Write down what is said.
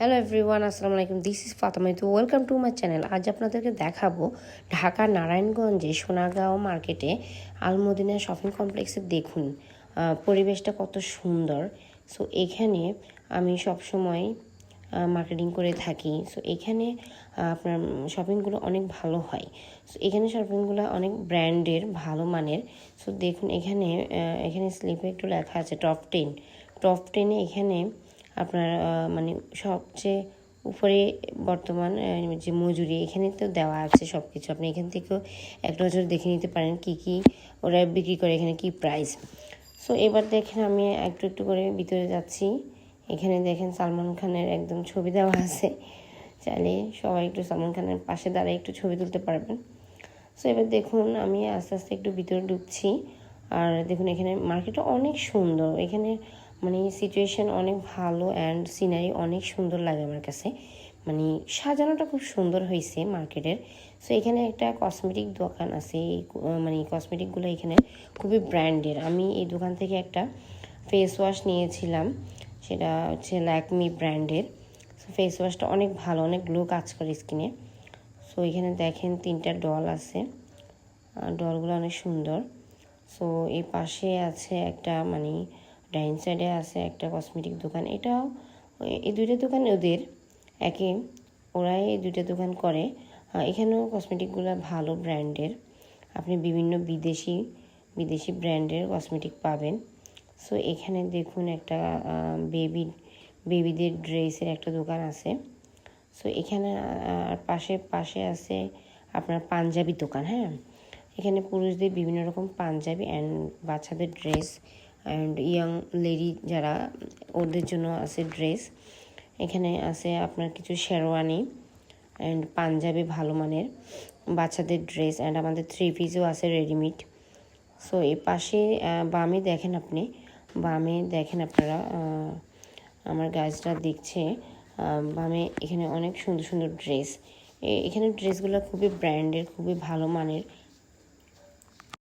Hello everyone আসসালামু আলাইকুম। This is Fatema তো ওয়েলকাম টু মাই চ্যানেল আজ আপনাদেরকে দেখাবো ঢাকা নারায়ণগঞ্জে সোনাগাঁও মার্কেটে আলমদিনা শপিং কমপ্লেক্সে দেখুন পরিবেশটা কত সুন্দর। সো এখানে আমি সবসময় মার্কেটিং করে থাকি। সো এখানে আপনার শপিংগুলো অনেক ভালো হয়। সো এখানে শপিংগুলো অনেক ব্র্যান্ডের ভালো মানের। সো দেখুন এখানে এখানে স্লিপে একটু লেখা আছে টপ টেন টপ টেনে এখানে আপনার মানে সবচেয়ে উপরে বর্তমান যে মজুরি, এখানে তো দেওয়া আছে সব কিছু আপনি এখান থেকেও এক নজর দেখে নিতে পারেন কি কি ওরা বিক্রি করে, এখানে কি প্রাইস সো এবার দেখেন আমি একটু একটু করে ভিতরে যাচ্ছি। এখানে দেখেন সালমান খানের একদম ছবি দেওয়া আছে। চাইলে সবাই একটু সালমান খানের পাশে দাঁড়ায় একটু ছবি তুলতে পারবেন। সো এবার দেখুন আমি আস্তে আস্তে একটু ভিতরে ঢুকছি। আর দেখুন এখানে মার্কেটটা অনেক সুন্দর। এখানে মানে সিচুয়েশন অনেক ভালো অ্যান্ড সিনারি অনেক সুন্দর লাগে আমার কাছে। মানে সাজানোটা খুব সুন্দর হয়েছে মার্কেটের। সো এখানে একটা কসমেটিক দোকান আছে। এই মানে কসমেটিকগুলো এখানে খুবই ব্র্যান্ডের আমি এই দোকান থেকে একটা ফেস ওয়াশ নিয়েছিলাম। সেটা হচ্ছে ল্যাকমি ব্র্যান্ডের সো ফেস ওয়াশটা অনেক ভালো, অনেক গ্লো কাজ করে স্কিনে সো এখানে দেখেন তিনটা ডল আছে। ডলগুলো অনেক সুন্দর। সো এই পাশে আছে একটা মানে ডাইন সাইডে আছে একটা কসমেটিক দোকান, এটাও এই দুইটা দোকান ওদের একে, ওরাই এই দুইটা দোকান করে। এখানেও কসমেটিকগুলো ভালো ব্র্যান্ডের। আপনি বিভিন্ন বিদেশি বিদেশি ব্র্যান্ডের কসমেটিক পাবেন। সো, এখানে দেখুন একটা বেবি, বেবিদের ড্রেসের একটা দোকান আছে। সো, এখানে আর পাশে পাশে আছে আপনার পাঞ্জাবি দোকান হ্যাঁ? এখানে পুরুষদের বিভিন্ন রকম পাঞ্জাবি অ্যান্ড বাচ্চাদের ড্রেস অ্যান্ড ইয়াং লেডি যারা ওদের জন্য আছে ড্রেস এখানে আছে আপনার কিছু শেরওয়ানি অ্যান্ড পাঞ্জাবি ভালো মানের বাচ্চাদের ড্রেস অ্যান্ড আমাদের থ্রি পিসও আছে রেডিমেড সো এই পাশে বামে দেখেন আপনি, বামে দেখেন আপনারা আমার গাছটা দেখছে বামে এখানে অনেক সুন্দর সুন্দর ড্রেস এখানে ড্রেসগুলো খুবই ব্র্যান্ডের খুবই ভালো মানের